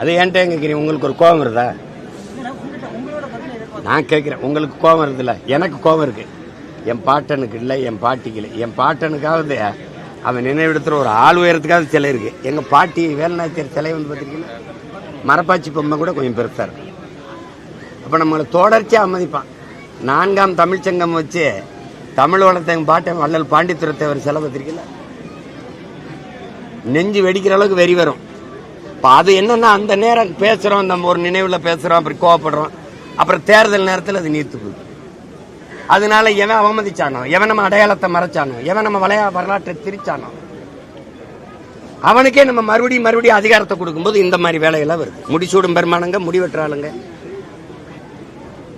அது ஏன்ட்ட கேட்குறீங்க உங்களுக்கு ஒரு கோபம் வருதா? நான் கேட்குறேன் உங்களுக்கு கோபம் வருதுல்ல எனக்கு கோபம் இருக்கு. என் பாட்டனுக்கு இல்லை என் பாட்டிக்கு இல்லை. என் பாட்டனுக்காவது அவன் நினைவிடத்துல ஒரு ஆள் உயரத்துக்காவது சிலை இருக்கு. எங்க பாட்டி வேலுநாச்சியர் சிலை வந்து பார்த்திருக்கீங்களா? மரப்பாச்சி பொம்மை கூட கொஞ்சம் பெருசா இருக்கு. அப்போ நம்மளை தொடர்ச்சியா அமதிப்பான் நான்காம் தமிழ்ச்சங்கம் வச்சு தமிழ் வளர்த்த எங்கள் பாட்டன் வள்ளல் பாண்டித்துரத்தேவர் சிலை பார்த்திருக்கீங்களா? நெஞ்சு வெடிக்கிற அளவுக்கு வெறி வரும். இப்போ அது என்னன்னா அந்த நேரம் பேசுகிறோம் நம்ம ஒரு நினைவில் பேசுகிறோம் அப்புறம் கோவப்படுறோம். அப்புறம் தேர்தல் நேரத்தில் அது நீர்த்து போகுது. அதனால எவன் அவமதிச்சானோ எவன் நம்ம அடையாளத்தை மறைச்சானோ எவன் நம்ம வளையா வரலாற்றை திரிச்சானோ அவனுக்கே நம்ம மறுபடியும் மறுபடியும் அதிகாரத்தை கொடுக்கும்போது இந்த மாதிரி வேலையெல்லாம் வருது. முடிச்சூடும் பெருமானங்க முடிவெற்றாளுங்க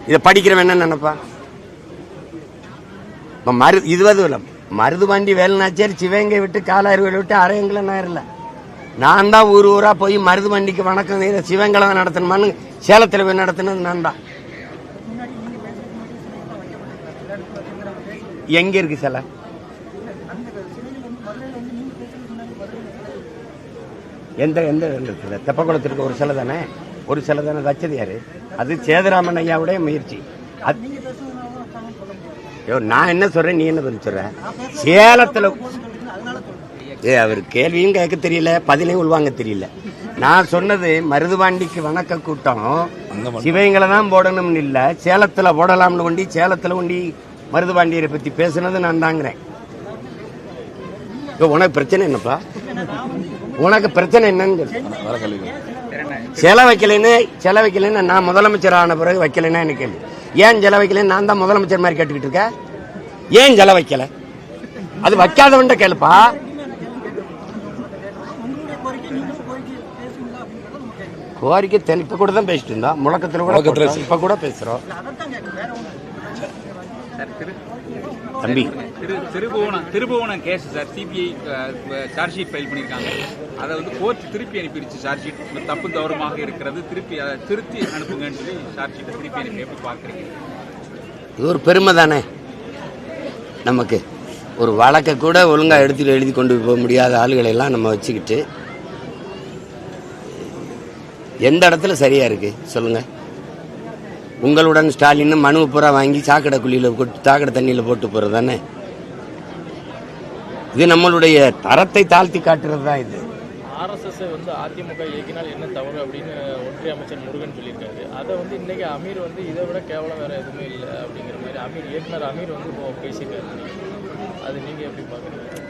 இதை படிக்கிறவன் என்ன நினைப்பா இப்ப மரு இதுவது இல்லை மருதுபாண்டி வேலுநாச்சியார் சிவகங்கை விட்டு காலாறுகளை விட்டு அரையங்களை நேரில் நான் தான் ஊர் ஊராக போய் மருதுபாண்டிக்கு வணக்கம் செய்த சிவங்கலை நடத்தணுமான்னு சேலத்தில் போய் நடத்தினது நான் தான். எங்கே எங்க இருக்கு சிலை? எந்த எந்த எந்த சிலை? தெப்பக்குளத்திற்கு ஒரு சிலை தானே? ஒரு சிலை தானே வச்சது யாரு அது சேதுராமன் ஐயாவுடைய முயற்சி. அது நீங்க பேசுறதுனால தான் வச்சாங்கன்னு சொல்ல முடியாது ஐயோ, நான் என்ன சொல்றேன்? நீ என்ன பதில் சொல்ற? சேலத்துல ஏ அவர் கேள்வியும் கேட்க தெரியல பதிலையும் உள்வாங்க தெரியல. நான் சொன்னது மருதுபாண்டிக்கு வணக்க கூட்டம். சிவங்களை தான் போடணும்னு இல்ல. சேலத்துல போடலாம்னு கொண்டி சேலத்துல கொண்டி மருதுபாண்டியரை பத்தி பேசுனது நான் தாங்கிறேன். உனக்கு பிரச்சனை என்னப்பா? உனக்கு பிரச்சனை என்னன்னு சொல்லு. சிலை வைக்கலைன்னு சிலை வைக்கலைன்னு நான் முதலமைச்சர் ஆன பிறகு வைக்கலைன்னா எனக்கு கேள்வி? ஏன் சிலை வைக்கலைன்னு நான் தான் முதலமைச்சர் மாதிரி கேட்டுக்கிட்டு இருக்கேன். ஏன் சிலை வைக்கல அது வைக்காதவன்ட்ட கேளுப்பா. கோரிக்கை தென் இப்ப கூட தான் பேசிட்டு இருந்தோம் முழக்கத்துல கூட. இப்ப கூட பேசுறோம். சார் திரு தம்பி. திரு Thirupuvanam Thirupuvanam case sir CBI charge sheet file பண்ணியிருக்காங்க அதை வந்து கோர்ட் திருப்பி அனுப்பிடுச்சு சார்ஜ் ஷீட் தப்பு தவறுமாக இருக்கிறது. திருப்பி அதை திருத்தி அனுப்புங்கன்னு சொல்லி சார்ஜ் ஷீட்டை திருப்பி அனுப்பி எப்படி பார்க்குறீங்க? இது ஒரு பெருமை தானே? நமக்கு ஒரு வழக்கை கூட ஒழுங்கா எடுத்துட்டு எழுதி கொண்டு போக முடியாத ஆளுகளை எல்லாம் நம்ம வச்சுக்கிட்டு எந்த இடத்துல சரியா இருக்கு? சொல்லுங்க. உங்களுடன் ஸ்டாலின் மனு பூரா வாங்கி சாக்கடை குழியில கொட்டு சாக்கடை தண்ணியில போட்டு போறது தானே? இது நம்மளுடைய தரத்தை தாழ்த்தி காட்டுறது தான் இது. ஆர்எஸ்எஸ் வந்து அதிமுக இயக்கினால் என்ன தவறு அப்படின்னு ஒன்றிய அமைச்சர் முருகன் சொல்லியிருக்காரு. அதை வந்து இன்னைக்கு அமீர் வந்து இதை விட கேவலம் வேற எதுவுமே இல்லை அப்படிங்கிற மாதிரி அமீர் இயக்குனர் அமீர் வந்து இப்போ பேசியிருக்காரு. அது நீங்க எப்படி பாக்குறீங்க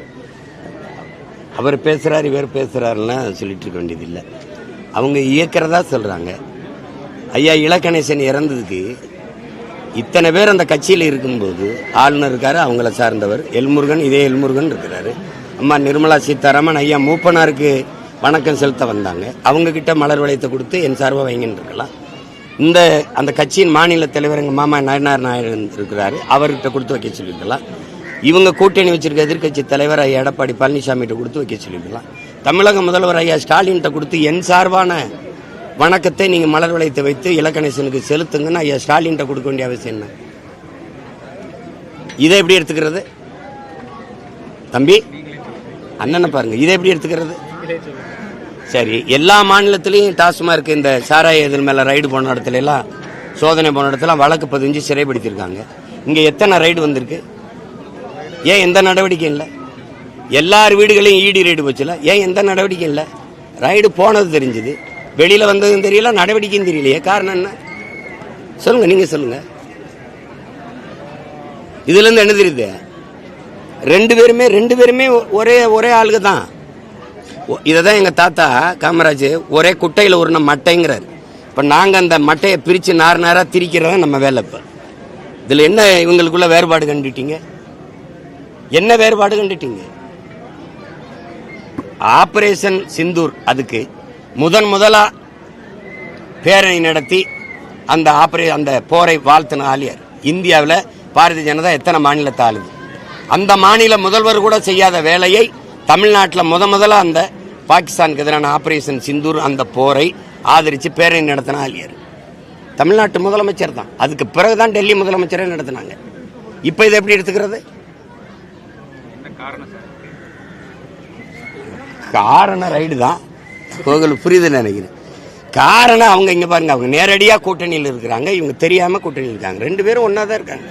அவர் பேசுறாரு இவர் பேசுறாருன்னா சொல்லிட்டு இருக்க வேண்டியதில்லை. அவங்க இயக்கிறதா சொல்றாங்க. ஐயா இலக்கணேசன் இறந்ததுக்கு இத்தனை பேர் அந்த கட்சியில் இருக்கும்போது ஆளுநர் இருக்காரு அவங்கள சார்ந்தவர் எல்முருகன் இதே எல்முருகன் இருக்கிறாரு. அம்மா நிர்மலா சீதாராமன் ஐயா மூப்பனாருக்கு வணக்கம் செலுத்த வந்தாங்க. அவங்க கிட்ட மலர் வளையத்தை கொடுத்து என் சார்பாக வைங்கன்னு இருக்கலாம். இந்த அந்த கட்சியின் மாநில தலைவர் எங்கள் மாமா நயனார் நாயன் இருக்கிறாரு அவர்கிட்ட கொடுத்து வைக்க சொல்லியிருக்கலாம். இவங்க கூட்டணி வச்சிருக்க எதிர்க்கட்சி தலைவர் ஐயா எடப்பாடி பழனிசாமிகிட்ட கொடுத்து வைக்க சொல்லியிருக்கலாம். தமிழக முதல்வர் ஐயா ஸ்டாலின்கிட்ட கொடுத்து என் சார்பான வணக்கத்தை நீங்க மலர் வளையத்தை வைத்து இலக்கணேசனுக்கு செலுத்துங்கன்னு ஐயா ஸ்டாலின்கிட்ட கொடுக்க வேண்டிய அவசியம் என்ன? இதை எப்படி எடுத்துக்கிறது? தம்பி அண்ணனை பாருங்க இதை எப்படி எடுத்துக்கிறது? சரி எல்லா மாநிலத்திலையும் டாஸ்மார்க் இந்த சாராய இதில் மேல ரைடு போன இடத்துல எல்லாம் சோதனை போன இடத்துல வழக்கு பதிஞ்சு சிறைப்படுத்தியிருக்காங்க இங்க எத்தனை ரைடு வந்திருக்கு? ஏன் எந்த நடவடிக்கையும் இல்லை? எல்லார் வீடுகளையும் ஈடி ரைடு போச்சுல? ஏன் எந்த நடவடிக்கையும் இல்லை? ரைடு போனது தெரிஞ்சுது. வெளியில் வந்ததும் தெரியல நடவடிக்கையும் தெரியலையே. காரணம் என்ன? சொல்லுங்க நீங்க சொல்லுங்க. இதுல இருந்து என்ன தெரியுது? ரெண்டு பேருமே ரெண்டு பேருமே ஒரே ஒரே ஆளுக தான். இதை தான் எங்கள் தாத்தா காமராஜ் ஒரே குட்டையில் உருண மட்டைங்கிறார். இப்போ நாங்கள் அந்த மட்டையை பிரித்து நார் நாராக திரிக்கிறதா நம்ம வேலை இப்போ. இதில் என்ன இவங்களுக்குள்ள வேறுபாடு கண்டுட்டீங்க? என்ன வேறுபாடு கண்டுட்டீங்க? ஆபரேஷன் சிந்தூர் அதுக்கு முதன் முதலா பேரணி நடத்தி அந்த ஆபரே அந்த போரை வாழ்த்தின ஆலியார் இந்தியாவில் பாரதிய ஜனதா எத்தனை மாநிலத்தை ஆளுது அந்த மாநில முதல்வர் கூட செய்யாத வேலையை தமிழ்நாட்டில் முத முதல்ல அந்த பாகிஸ்தானுக்கு எதிரான ஆபரேஷன் சிந்தூர் அந்த போரை ஆதரித்து பேரணி நடத்தின ஆலியார் தமிழ்நாட்டு முதலமைச்சர் தான். அதுக்கு பிறகுதான் டெல்லி முதலமைச்சரே நடத்தினாங்க. இப்போ இதை எப்படி எடுத்துக்கிறது? காரணம் ரைடு தான். உங்களுக்கு புரியுதுன்னு நினைக்கிறேன். காரணம் அவங்க இங்கே பாருங்க அவங்க நேரடியாக கூட்டணியில் இருக்கிறாங்க இவங்க தெரியாமல் கூட்டணியில் இருக்காங்க. ரெண்டு பேரும் ஒன்றா தான் இருக்காங்க.